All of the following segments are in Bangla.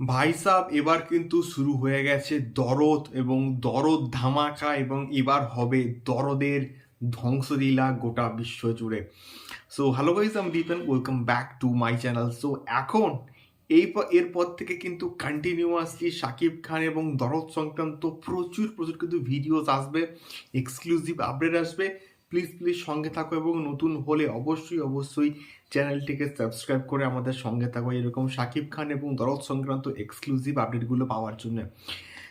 ভাই সাব, এবার কিন্তু শুরু হয়ে গেছে দরদ এবং দরদ ধামাকা এবং এবার হবে দরদের ধ্বংসলীলা গোটা বিশ্ব জুড়ে। সো হ্যালো গাইজ আমি Dipen welcome back to my channel so এখন এই এরপর থেকে কিন্তু কন্টিনিউয়াসলি শাকিব খান এবং দরদ সংক্রান্ত প্রচুর প্রচুর কিন্তু ভিডিওস আসবে এক্সক্লুসিভ আপডেট আসবে। প্লিজ প্লিজ সঙ্গে থাকো এবং নতুন হলে অবশ্যই অবশ্যই চ্যানেলটিকে সাবস্ক্রাইব করে আমাদের সঙ্গে থাকো। এরকম শাকিব খান এবং দরদ সংক্রান্ত এক্সক্লুসিভ আপডেটগুলো পাওয়ার জন্য।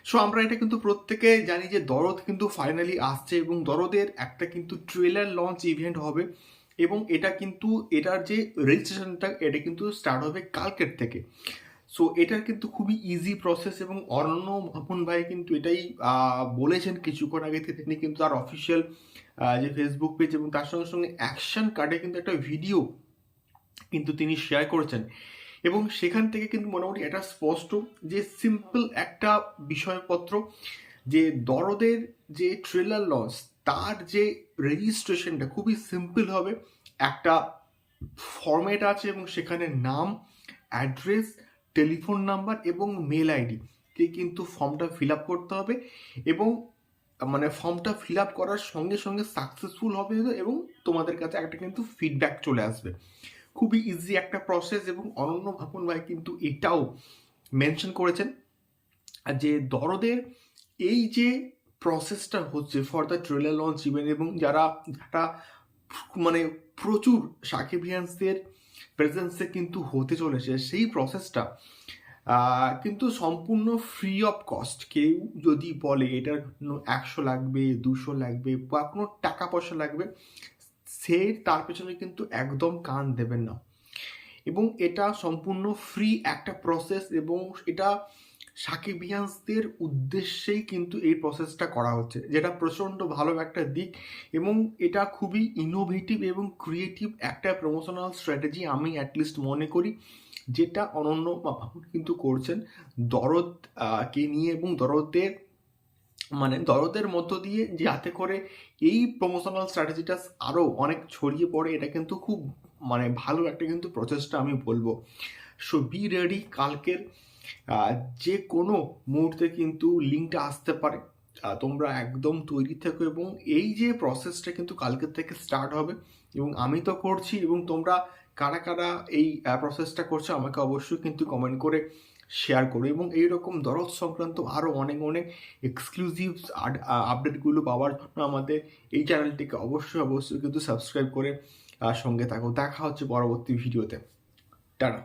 সো আমরা এটা কিন্তু প্রত্যেকে জানি যে দরদ কিন্তু ফাইনালি আসছে এবং দরদের একটা কিন্তু ট্রেলার লঞ্চ ইভেন্ট হবে এবং এটা কিন্তু, এটার যে রেজিস্ট্রেশনটা এটা কিন্তু স্টার্ট হবে কালকের থেকে। সো এটার কিন্তু খুবই ইজি প্রসেস এবং অরণ্য ভাপন ভাই কিন্তু এটাই বলেছেন কিছুক্ষণ আগে থেকে। তিনি কিন্তু তার অফিসিয়াল যে ফেসবুক পেজ এবং তার সঙ্গে সঙ্গে অ্যাকশন কার্ডে কিন্তু একটা ভিডিও কিন্তু তিনি শেয়ার করেছেন। এবং সেখান থেকে কিন্তু মোটামুটি এটা স্পষ্ট যে সিম্পল একটা বিষয়পত্র যে দরদের যে ট্রেলার লঞ্চ তার যে রেজিস্ট্রেশনটা খুবই সিম্পল হবে। একটা ফরম্যাট আছে এবং সেখানে নাম অ্যাড্রেস টেলিফোন নাম্বার এবং মেল আইডি কে কিন্তু ফর্মটা ফিল আপ করতে হবে এবং মানে ফর্মটা ফিল আপ করার সঙ্গে সঙ্গে সাকসেসফুল হবে এবং তোমাদের কাছে একটা কিন্তু ফিডব্যাক চলে আসবে। খুবই ইজি একটা প্রসেস এবং অনন্য ভাপন ভাই কিন্তু এটাও মেনশন করেছেন যে দরদের এই যে প্রসেসটা হচ্ছে for the trailer launch event এবং যারা যারা মানে প্রচুর সাকিবিয়ান্সদের প্রেজেন্সে কিন্তু হতে চলেছে, সেই প্রসেসটা কিন্তু সম্পূর্ণ ফ্রি অফ কস্ট কেউ যদি বলে এটার একশো লাগবে, দুশো লাগবে বা কোনো টাকা পয়সা লাগবে, সে তার পেছনে কিন্তু একদম কান দেবেন না। এবং এটা সম্পূর্ণ ফ্রি একটা প্রসেস এবং এটা সাকিবিয়ান্সদের উদ্দেশ্যেই কিন্তু এই প্রসেসটা করা হচ্ছে। যেটা প্রচণ্ড ভালো একটা দিক এবং এটা খুবই ইনোভেটিভ এবং ক্রিয়েটিভ একটা প্রমোশনাল স্ট্র্যাটেজি আমি অ্যাটলিস্ট মনে করি, যেটা অনন্য বাবু কিন্তু করছেন দরদ কে নিয়ে এবং দরদের মানে দরদের মধ্য দিয়ে যাতে করে এই প্রমোশনাল স্ট্র্যাটেজিটা আরও অনেক ছড়িয়ে পড়ে, এটা কিন্তু খুব মানে ভালো একটা কিন্তু প্রচেষ্টা আমি বলব। সো বি রেডি কালকের যে কোনো মুহূর্তে কিন্তু লিঙ্কটা আসতে পারে। তোমরা একদম তৈরি থেকো এবং এই যে প্রসেসটা কিন্তু কালকের থেকে স্টার্ট হবে এবং আমি তো করছি এবং তোমরা কারা কারা এই প্রসেসটা করছ আমাকে অবশ্যই কিন্তু কমেন্ট করে শেয়ার করো এবং এইরকম দরদ সংক্রান্ত আরও অনেক অনেক এক্সক্লুসিভ আপডেটগুলো পাওয়ার জন্য আমাদের এই চ্যানেলটিকে অবশ্যই অবশ্যই কিন্তু সাবস্ক্রাইব করে সঙ্গে থাকো। দেখা হচ্ছে পরবর্তী ভিডিওতে টাটা।